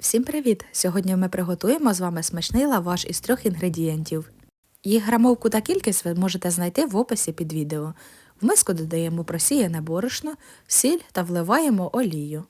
Всім привіт! Сьогодні ми приготуємо з вами смачний лаваш із трьох інгредієнтів. Їх грамовку та кількість ви можете знайти в описі під відео. В миску додаємо просіяне борошно, сіль та вливаємо олію.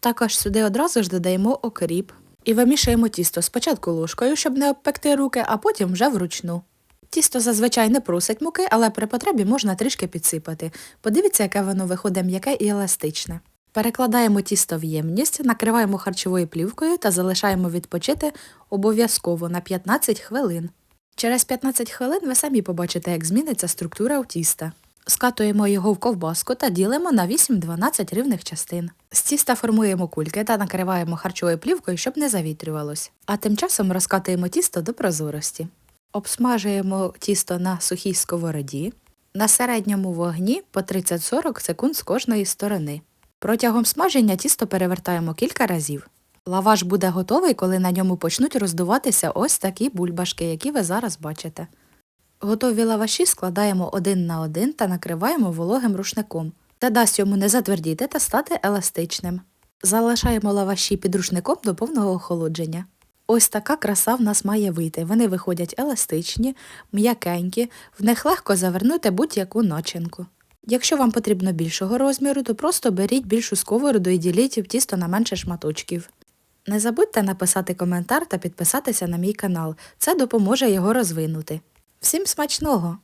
Також сюди одразу ж додаємо окріп і вимішуємо тісто спочатку ложкою, щоб не обпекти руки, а потім вже вручну. Тісто зазвичай не просить муки, але при потребі можна трішки підсипати. Подивіться, яке воно виходить м'яке і еластичне. Перекладаємо тісто в ємність, накриваємо харчовою плівкою та залишаємо відпочити обов'язково на 15 хвилин. Через 15 хвилин ви самі побачите, як зміниться структура у тіста. Скатуємо його в ковбаску та ділимо на 8-12 рівних частин. З тіста формуємо кульки та накриваємо харчовою плівкою, щоб не завітрювалось. А тим часом розкатуємо тісто до прозорості. Обсмажуємо тісто на сухій сковороді на середньому вогні по 30-40 секунд з кожної сторони. Протягом смаження тісто перевертаємо кілька разів. Лаваш буде готовий, коли на ньому почнуть роздуватися ось такі бульбашки, які ви зараз бачите. Готові лаваші складаємо один на один та накриваємо вологим рушником. Це дасть йому не затвердіти та стати еластичним. Залишаємо лаваші під рушником до повного охолодження. Ось така краса в нас має вийти. Вони виходять еластичні, м'якенькі, в них легко завернути будь-яку начинку. Якщо вам потрібно більшого розміру, то просто беріть більшу сковороду і діліть тісто на менше шматочків. Не забудьте написати коментар та підписатися на мій канал. Це допоможе його розвинути. Всім смачного!